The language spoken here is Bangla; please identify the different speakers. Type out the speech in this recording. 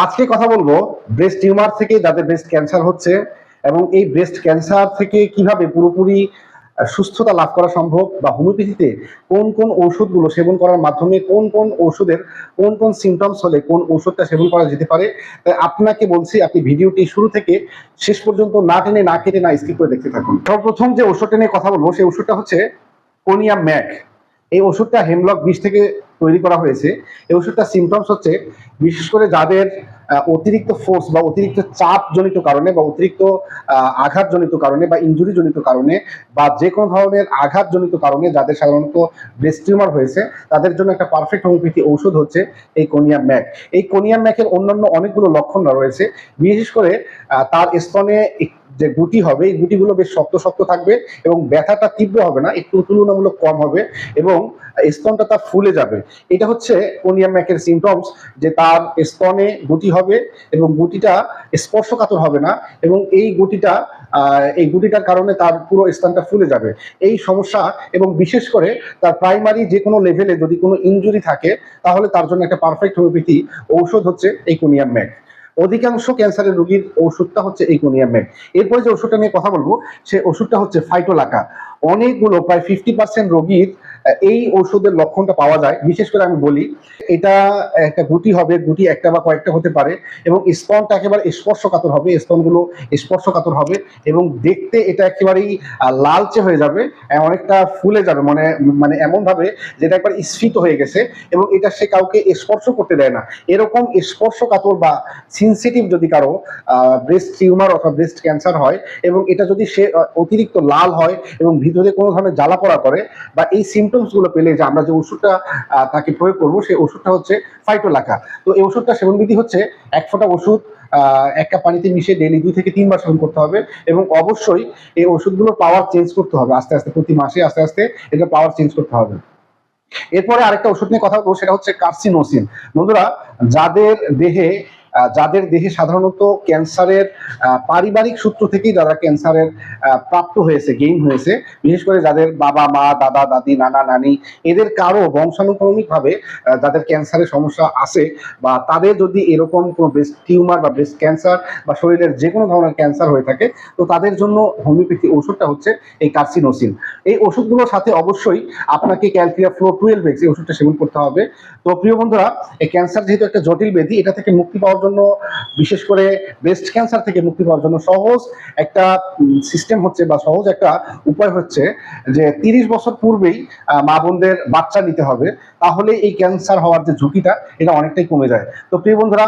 Speaker 1: আজকে কথা বলব ব্রেস্ট টিউমার থেকে, যাদের ব্রেস্ট ক্যান্সার হচ্ছে এবং এই ব্রেস্ট ক্যান্সার থেকে কীভাবে পুরোপুরি সুস্থতা লাভ করা সম্ভব বা হোমিওপ্যাথিতে কোন কোন ঔষধগুলো সেবন করার মাধ্যমে কোন কোন ওষুধের কোন কোন সিমটমস হলে কোন ওষুধটা সেবন করা যেতে পারে, তাই আপনাকে বলছি আপনি ভিডিওটি শুরু থেকে শেষ পর্যন্ত না টেনে, না কেটে, না স্কিপ করে দেখতে থাকুন। সর্বপ্রথম যে ওষুধটা নিয়ে কথা বলব, সেই ওষুধটা হচ্ছে কোনিয়া ম্যাক এই ওষুধটা হেমলক বিষ থেকে তৈরি করা হয়েছে। এই ওষুধটা সিমটমস হচ্ছে বিশেষ করে যাদের অতিরিক্ত ফোর্স বা অতিরিক্ত চাপ জনিত কারণে বা অতিরিক্ত আহ, আঘাতজনিত কারণে বা ইনজুরি জনিত কারণে বা যে কোনো ধরনের আঘাতজনিত কারণে যাদের সাধারণত ব্রেস্ট টিউমার হয়েছে তাদের জন্য একটা পারফেক্ট হোমিওপ্যাথি ঔষধ হচ্ছে এই কোনিয়াম ম্যাক এই কোনিয়াম ম্যাকের অন্যান্য অনেকগুলো লক্ষণ রয়েছে। বিশেষ করে তার স্তনে যে গুটি হবে, এই গুটিগুলো বেশ শক্ত শক্ত থাকবে এবং ব্যথাটা তীব্র হবে না, একটু তুলনামূলক কম হবে এবং স্তনটা তার ফুলে যাবে। এটা হচ্ছে কোনিয়াম ম্যাকের সিমটমস যে তার স্তনে গুটি হবে এবং গুটিটা স্পর্শকাতর হবে না এবং এই গুটিটা এই গুটিটার কারণে তার পুরো স্থানটা ফুলে যাবে। এই সমস্যা এবং বিশেষ করে তার প্রাইমারি যে কোনো লেভেলে যদি কোনো ইনজুরি থাকে, তাহলে তার জন্য একটা পারফেক্ট হোমিওপ্যাথি ঔষধ হচ্ছে এই কোনিয়াম ম্যাক। অধিকাংশ ক্যান্সারের রোগীর ওষুধটা হচ্ছে এই এরপরে যে ওষুধটা নিয়ে কথা বলব, সে ওষুধটা হচ্ছে ফাইটোলাকা অনেকগুলো, প্রায় ফিফটি পার্সেন্ট রোগীর এই ওষুধের লক্ষণটা পাওয়া যায়। বিশেষ করে আমি বলি, এটা একটা গুটি হবে, গুটি একটা বা কয়েকটা হতে পারে, এবং স্তনটা একেবারে স্পর্শকাতর হবে, স্তনগুলো স্পর্শকাতর হবে, এবং দেখতে এটা একেবারেই লালচে হয়ে যাবে অনেকটা ফুলে যাবে মানে মানে এমনভাবে যেটা একবার স্ফীত হয়ে গেছে, এবং এটা সে কাউকে স্পর্শ করতে দেয় না। এরকম স্পর্শকাতর বা সেন্সিটিভ যদি কারও ব্রেস্ট টিউমার অথবা ব্রেস্ট ক্যান্সার হয়, এবং এটা যদি সে অতিরিক্ত লাল হয়, এবং ভিতরে কোনো ধরনের জ্বালা পড়া করে বা এই সিমটমসগুলো পেলে যে আমরা যে ওষুধটা তাকে প্রয়োগ করব, সেই ওষুধটা হচ্ছে ফাইটোলাকা তো এই ওষুধটা সেবন বিধি হচ্ছে এক ফোঁটা ওষুধ এক কাপ পানিতে মিশিয়ে ডেলি দুই থেকে তিনবার সেবন করতে হবে এবং অবশ্যই এই ওষুধগুলোর পাওয়ার চেঞ্জ করতে হবে। আস্তে আস্তে প্রতি মাসে আস্তে আস্তে এটা পাওয়ার চেঞ্জ করতে হবে। এরপরে আরেকটা ওষুধ নিয়ে কথা বলব, সেটা হচ্ছে কার্সিনোসিন বন্ধুরা, যাদের দেহে যাদের দেহে সাধারণত ক্যান্সারের পারিবারিক সূত্র থেকেই যারা ক্যান্সারের প্রাপ্ত হয়েছে গেইন হয়েছে, বিশেষ করে যাদের বাবা, মা, দাদা, দাদি, নানা, নানি, এদের কারও বংশানুক্রমিকভাবে যাদের ক্যান্সারের সমস্যা আছে বা তাদের যদি এরকম কোনো ব্রেস্ট টিউমার বা ব্রেস্ট ক্যান্সার বা শরীরের যে কোনো ধরনের ক্যান্সার হয়ে থাকে, তো তাদের জন্য হোমিওপ্যাথি ওষুধটা হচ্ছে এই কার্সিনোসিন এই ওষুধগুলোর সাথে অবশ্যই আপনাকে ক্যালকিয়া ফ্লো টুয়েলভ এই ওষুধটা সেবন করতে হবে। তো প্রিয় বন্ধুরা, এই ক্যান্সার যেহেতু একটা জটিল ব্যাধি, এটা থেকে মুক্তি পাওয়ার জন্য, বিশেষ করে ব্রেস্ট ক্যান্সার থেকে মুক্তি পাওয়ার জন্য সহজ একটা সিস্টেম হচ্ছে বা সহজ একটা উপায় হচ্ছে যে তিরিশ বছর পূর্বেই মা বোনদের বাচ্চা নিতে হবে। তাহলে এই ক্যান্সার হওয়ার যে ঝুঁকিটা, এটা অনেকটাই কমে যায়। তো প্রিয় বন্ধুরা